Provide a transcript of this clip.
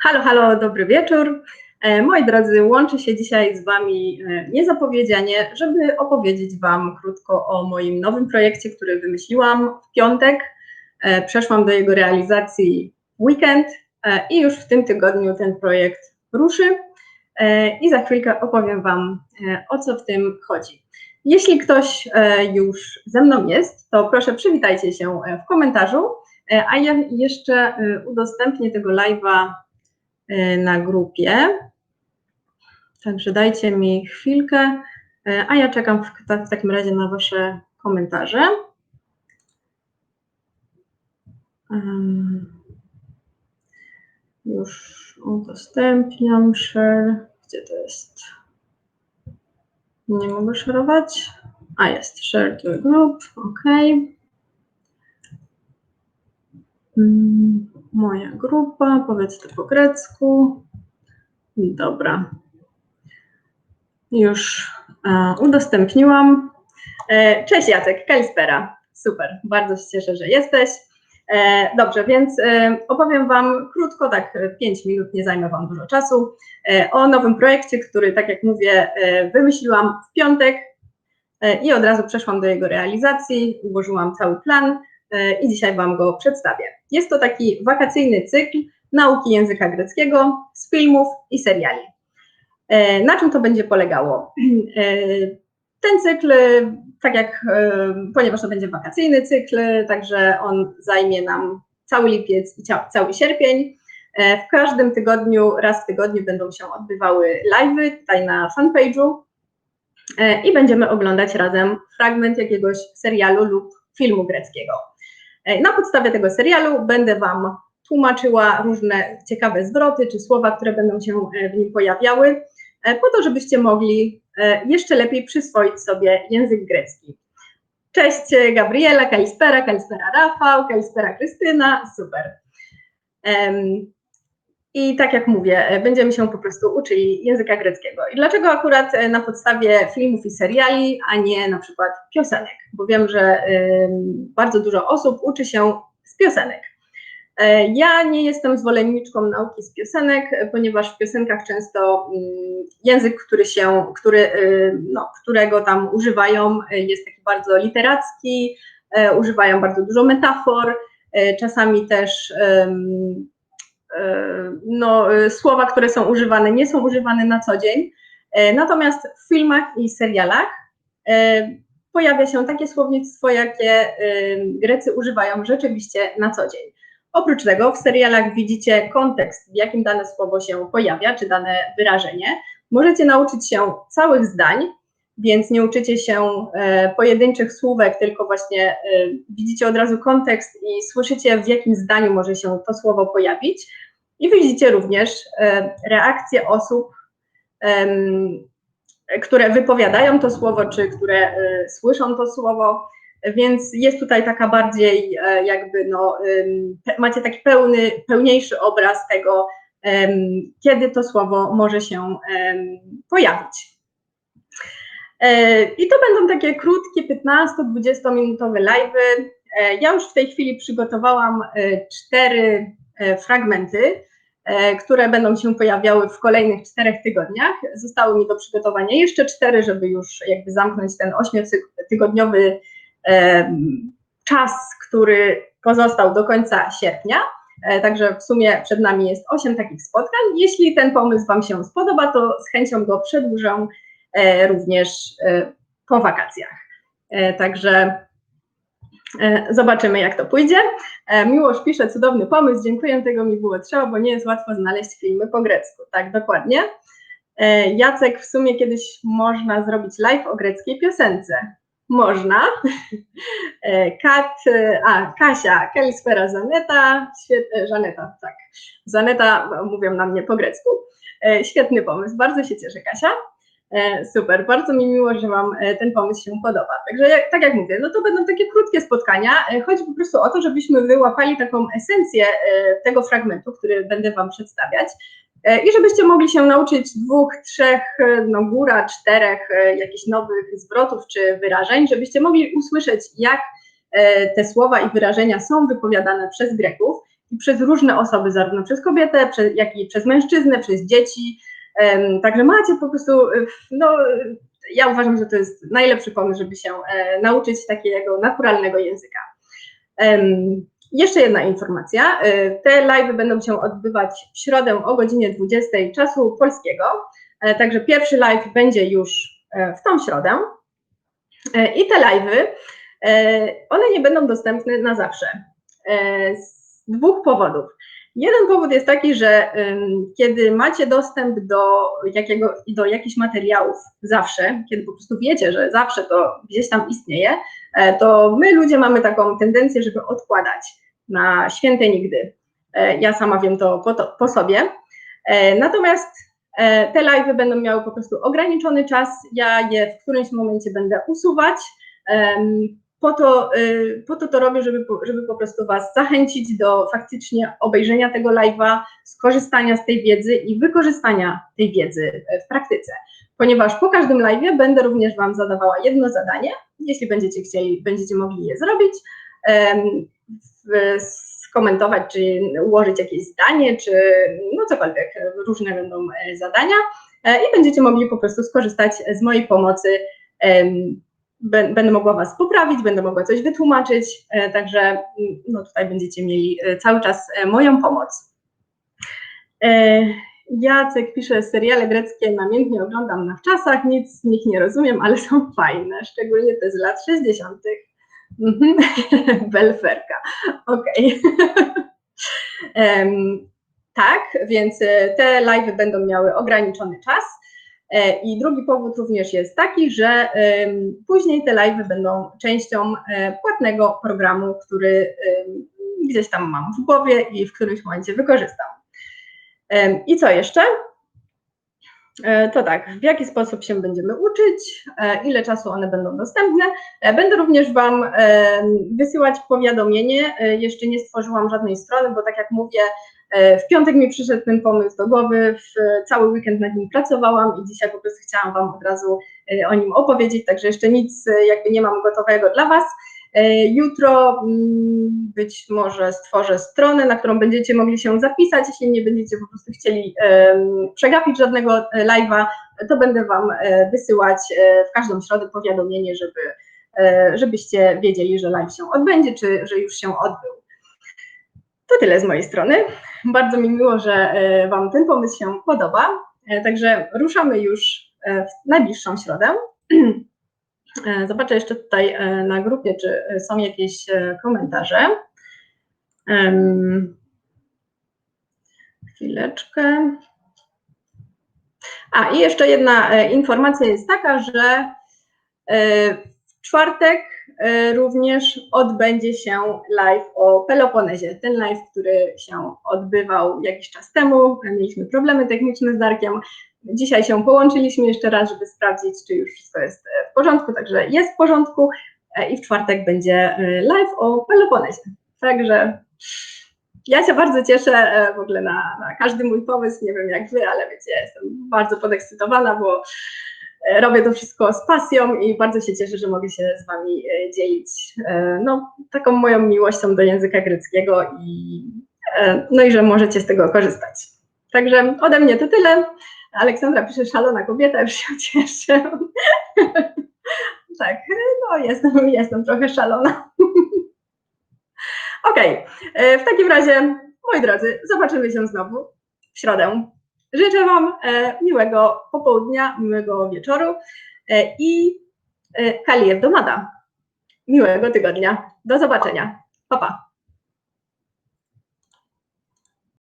Halo, halo, dobry wieczór. E, moi drodzy, łączę się dzisiaj z Wami e, niezapowiedzianie, żeby opowiedzieć Wam krótko o moim nowym projekcie, który wymyśliłam w piątek. E, przeszłam do jego realizacji weekend i już w tym tygodniu ten projekt ruszy. I za chwilkę opowiem Wam, o co w tym chodzi. Jeśli ktoś już ze mną jest, to proszę przywitajcie się w komentarzu, a ja jeszcze udostępnię tego live'a na grupie. Także dajcie mi chwilkę, e, a ja czekam w, w takim razie na Wasze komentarze. Już udostępniam share. Gdzie to jest? Nie mogę szerować. A jest, share to group, ok. Mm moja grupa, powiedz to po grecku. Dobra. Już e, udostępniłam. E, cześć Jacek, kalispera. Super, bardzo się cieszę, że jesteś. E, dobrze, więc opowiem Wam krótko, tak 5 minut, nie zajmę Wam dużo czasu, o nowym projekcie, który, tak jak mówię, wymyśliłam w piątek i od razu przeszłam do jego realizacji, ułożyłam cały plan i dzisiaj Wam go przedstawię. Jest to taki wakacyjny cykl nauki języka greckiego z filmów i seriali. E, na czym to będzie polegało? E, ten cykl, tak jak, e, ponieważ to będzie wakacyjny cykl, także on zajmie nam cały lipiec i cały sierpień. W każdym tygodniu, raz w tygodniu będą się odbywały live'y tutaj na fanpage'u i będziemy oglądać razem fragment jakiegoś serialu lub filmu greckiego. E, na podstawie tego serialu będę Wam tłumaczyła różne ciekawe zwroty czy słowa, które będą się e, w nim pojawiały, e, po to, żebyście mogli jeszcze lepiej przyswoić sobie język grecki. Cześć Gabriela, Kalispera, Kalispera Rafał, Kalispera Krystyna, super. I tak jak mówię, będziemy się po prostu uczyli języka greckiego. I dlaczego akurat na podstawie filmów i seriali, a nie na przykład piosenek? Bo wiem, że bardzo dużo osób uczy się z piosenek. E, ja nie jestem zwolenniczką nauki z piosenek, ponieważ w piosenkach często język, który się, który, no, którego tam używają, jest taki bardzo literacki, e, używają bardzo dużo metafor, e, czasami też E, no, e, słowa, które są używane, nie są używane na co dzień. E, natomiast w filmach i serialach pojawia się takie słownictwo, jakie Grecy używają rzeczywiście na co dzień. Oprócz tego w serialach widzicie kontekst, w jakim dane słowo się pojawia, czy dane wyrażenie. Możecie nauczyć się całych zdań, więc nie uczycie się pojedynczych słówek, tylko właśnie widzicie od razu kontekst i słyszycie, w jakim zdaniu może się to słowo pojawić. I widzicie również e, reakcje osób, które wypowiadają to słowo, czy które e, słyszą to słowo, więc jest tutaj taka bardziej e, jakby, no, macie taki pełny, pełniejszy obraz tego, kiedy to słowo może się pojawić. I to będą takie krótkie, 15-20 minutowe live'y. Ja już w tej chwili przygotowałam cztery fragmenty. E, które będą się pojawiały w kolejnych czterech tygodniach. Zostały mi do przygotowania jeszcze cztery, żeby już jakby zamknąć ten ośmiotygodniowy e, czas, który pozostał do końca sierpnia. E, także w sumie przed nami jest osiem takich spotkań. Jeśli ten pomysł Wam się spodoba, to z chęcią go przedłużę również po wakacjach. Także E, zobaczymy, jak to pójdzie. E, Miłosz pisze, cudowny pomysł, dziękuję, tego mi było trzeba, bo nie jest łatwo znaleźć filmy po grecku. Tak, dokładnie. E, Jacek, w sumie kiedyś można zrobić live o greckiej piosence. Można. Kat, a Kasia, Kalispera Zaneta, świetnie, Żaneta, tak. Zaneta mówią na mnie po grecku. Świetny pomysł, bardzo się cieszę, Kasia. E, super, bardzo mi miło, że Wam e, ten pomysł się podoba. Także jak, tak jak mówię, no to będą takie krótkie spotkania. E, chodzi po prostu o to, żebyśmy wyłapali taką esencję tego fragmentu, który będę Wam przedstawiać. I żebyście mogli się nauczyć dwóch, trzech, no góra, czterech jakichś nowych zwrotów czy wyrażeń, żebyście mogli usłyszeć, jak te słowa i wyrażenia są wypowiadane przez Greków i przez różne osoby, zarówno przez kobietę, jak i przez mężczyznę, przez dzieci. Także macie po prostu, no, ja uważam, że to jest najlepszy pomysł, żeby się e, nauczyć takiego naturalnego języka. Jeszcze jedna informacja. E, te live będą się odbywać w środę o godzinie 20 czasu polskiego. E, także pierwszy live będzie już w tą środę. I te live'y, one nie będą dostępne na zawsze. Dwóch powodów. Jeden powód jest taki, że kiedy macie dostęp do, jakiego, do jakichś materiałów zawsze, kiedy po prostu wiecie, że zawsze to gdzieś tam istnieje, e, to my ludzie mamy taką tendencję, żeby odkładać na święte nigdy. E, ja sama wiem to po, to, po sobie. E, natomiast te live będą miały po prostu ograniczony czas. Ja je w którymś momencie będę usuwać po to, y, po to to robię, żeby, żeby po prostu Was zachęcić do faktycznie obejrzenia tego live'a, skorzystania z tej wiedzy i wykorzystania tej wiedzy w praktyce. Ponieważ po każdym live'ie będę również Wam zadawała jedno zadanie, jeśli będziecie chcieli, będziecie mogli je zrobić, skomentować, czy ułożyć jakieś zdanie, czy no cokolwiek, różne będą e, zadania. E, i będziecie mogli po prostu skorzystać z mojej pomocy będę mogła Was poprawić, będę mogła coś wytłumaczyć, e, także mm, no tutaj będziecie mieli e, cały czas e, moją pomoc. Jacek pisze, seriale greckie namiętnie oglądam na wczasach, nic z nich nie rozumiem, ale są fajne, szczególnie te z lat 60. Mhm. Belferka, okej. Tak, więc te live będą miały ograniczony czas. E, I drugi powód również jest taki, że później te live będą częścią e, płatnego programu, który gdzieś tam mam w głowie i w którymś momencie wykorzystam. I co jeszcze? E, to tak, w jaki sposób się będziemy uczyć, ile czasu one będą dostępne. Będę również Wam wysyłać powiadomienie. Jeszcze nie stworzyłam żadnej strony, bo tak jak mówię, w piątek mi przyszedł ten pomysł do głowy, w cały weekend nad nim pracowałam i dzisiaj po prostu chciałam Wam od razu e, o nim opowiedzieć, także jeszcze nic e, jakby nie mam gotowego dla Was. Jutro mm, być może stworzę stronę, na którą będziecie mogli się zapisać. Jeśli nie będziecie po prostu chcieli przegapić żadnego live'a, to będę Wam wysyłać w każdą środę powiadomienie, żeby, żebyście wiedzieli, że live się odbędzie, czy że już się odbył. To tyle z mojej strony. Bardzo mi miło, że e, Wam ten pomysł się podoba. E, także ruszamy już e, w najbliższą środę. Zobaczę jeszcze tutaj na grupie, czy są jakieś komentarze. Chwileczkę. A i jeszcze jedna informacja jest taka, że w czwartek również odbędzie się live o Peloponezie. Ten live, który się odbywał jakiś czas temu, mieliśmy problemy techniczne z Darkiem. Dzisiaj się połączyliśmy jeszcze raz, żeby sprawdzić, czy już wszystko jest w porządku, także jest w porządku e, i w czwartek będzie e, live o Peloponezie. Także ja się bardzo cieszę w ogóle na, na każdy mój pomysł, nie wiem jak wy, ale wiecie, jestem bardzo podekscytowana, bo E, robię to wszystko z pasją i bardzo się cieszę, że mogę się z Wami e, dzielić e, no, taką moją miłością do języka greckiego i, no i że możecie z tego korzystać. Także ode mnie to tyle. Aleksandra pisze szalona kobieta, już się cieszę. tak, no jestem, jestem trochę szalona. Okej, okay. w takim razie, moi drodzy, zobaczymy się znowu w środę. Życzę Wam e, miłego popołudnia, miłego wieczoru e, i e, Kalijew Domada. Miłego tygodnia. Do zobaczenia. Pa, pa.